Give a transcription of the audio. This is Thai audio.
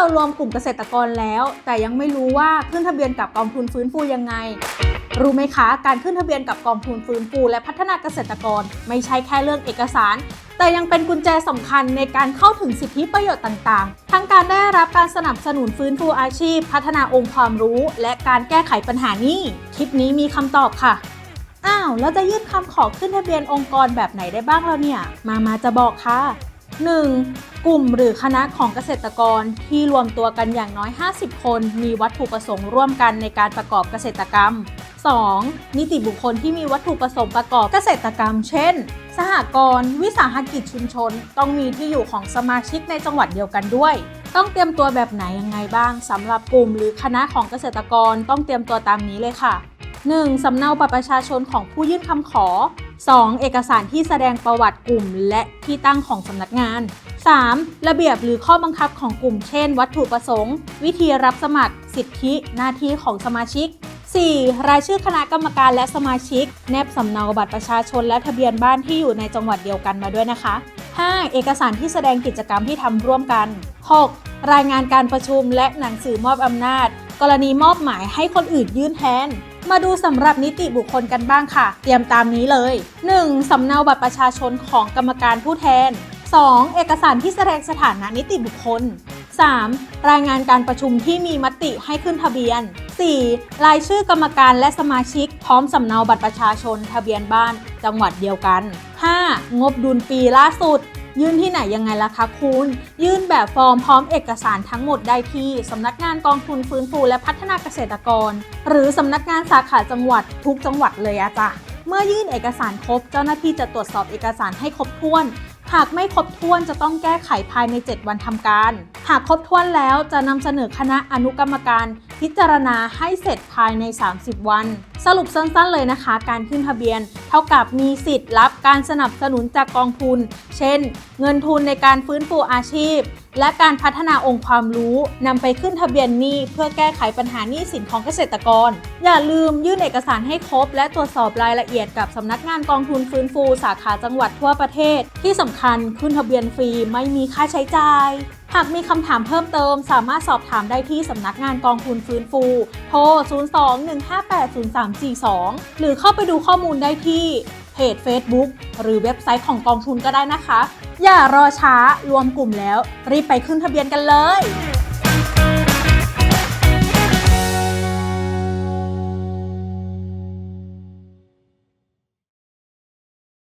เรารวมกลุ่มเกษตรกรแล้ว แต่ยังไม่รู้ว่าขึ้นทะเบียนกับกองทุนฟื้นฟูยังไง รู้ไหมคะ การขึ้นทะเบียนกับกองทุนฟื้นฟูและพัฒนาเกษตรกร ไม่ใช่แค่เรื่องเอกสาร แต่ยังเป็นกุญแจสำคัญในการเข้าถึงสิทธิประโยชน์ต่างๆ ทั้งการได้รับการสนับสนุนฟื้นฟูอาชีพ พัฒนาองค์ความรู้ และการแก้ไขปัญหานี้ คลิปนี้มีคำตอบค่ะอ้าวแล้วจะยื่นคำขอขึ้นทะเบียนองค์กรแบบไหนได้บ้างแล้วเนี่ย มามาจะบอกค่ะ 1. กลุ่มหรือคณะของเกษตรกรที่รวมตัวกันอย่างน้อย 50 คน มีวัตถุประสงค์ร่วมกันในการประกอบเกษตรกรรม 2. นิติบุคคลที่มีวัตถุประสงค์ประกอบเกษตรกรรม เช่น สหกรณ์วิสาหกิจชุมชน ต้องมีที่อยู่ของสมาชิกในจังหวัดเดียวกันด้วย ต้องเตรียมตัวแบบไหนยังไงบ้าง สำหรับกลุ่มหรือคณะของเกษตรกรต้องเตรียมตัวตามนี้เลยค่ะ 1. สำเนาบัตรประชาชนของผู้ยื่นคำขอ 2. เอกสารที่แสดงประวัติกลุ่มและที่ตั้งของสำนักงาน 3. ระเบียบหรือข้อบังคับของกลุ่มเช่น วัตถุประสงค์ วิธีรับสมัคร สิทธิหน้าที่ของสมาชิก 4. รายชื่อคณะกรรมการและสมาชิก แนบสำเนาบัตรประชาชนและทะเบียนบ้านที่อยู่ในจังหวัดเดียวกันมาด้วยนะคะ 5. เอกสารที่แสดงกิจกรรมที่ทำร่วมกัน 6. รายงานการประชุมและหนังสือมอบอำนาจ กรณีมอบหมายให้คนอื่นยื่นแทน มาดูสำหรับนิติบุคคลกันบ้างค่ะ เตรียมตามนี้เลย 1. สำเนาบัตรประชาชนของกรรมการผู้แทน 2. เอกสารที่แสดงสถานะนิติบุคคล 3. รายงานการประชุมที่มีมติให้ขึ้นทะเบียน 4. รายชื่อกรรมการและสมาชิก พร้อมสำเนาบัตรประชาชน ทะเบียนบ้าน จังหวัดเดียวกัน 5. งบดุลปีล่าสุด ยื่นที่ไหนยังไงล่ะคะคุณ ยื่นแบบฟอร์มพร้อมเอกสารทั้งหมดได้ที่สำนักงานกองทุนฟื้นฟูและพัฒนาเกษตรกร หรือสำนักงานสาขาจังหวัดทุกจังหวัดเลยอะจ้ะเมื่อยื่นเอกสารครบ เจ้าหน้าที่จะตรวจสอบเอกสารให้ครบถ้วน หากไม่ครบถ้วนจะต้องแก้ไขภายใน 7 วันทำการ หากครบถ้วนแล้วจะนำเสนอคณะอนุกรรมการ พิจารณาให้เสร็จภายใน 30 วัน สรุปสั้นๆเลยนะคะ การขึ้นทะเบียน เท่ากับมีสิทธิ์รับการสนับสนุนจากกองทุน เช่น เงินทุนในการฟื้นฟูอาชีพ และการพัฒนาองค์ความรู้นำไปขึ้นทะเบียนหนี้เพื่อแก้ไขปัญหาหนี้สินของเกษตรกร อย่าลืมยื่นเอกสารให้ครบ และตรวจสอบรายละเอียดกับสำนักงานกองทุนฟื้นฟูสาขาจังหวัดทั่วประเทศ ที่สำคัญขึ้นทะเบียนฟรีไม่มีค่าใช้จ่าย หากมีคำถามเพิ่มเติมสามารถสอบถามได้ที่สำนักงานกองทุนฟื้นฟู โทร 02-158-0342 หรือเข้าไปดูข้อมูลได้ที่เพจ Facebook หรือเว็บไซต์ของกองทุนก็ได้นะคะ อย่ารอช้ารวมกลุ่มแล้ว รีบไปขึ้นทะเบียนกันเลย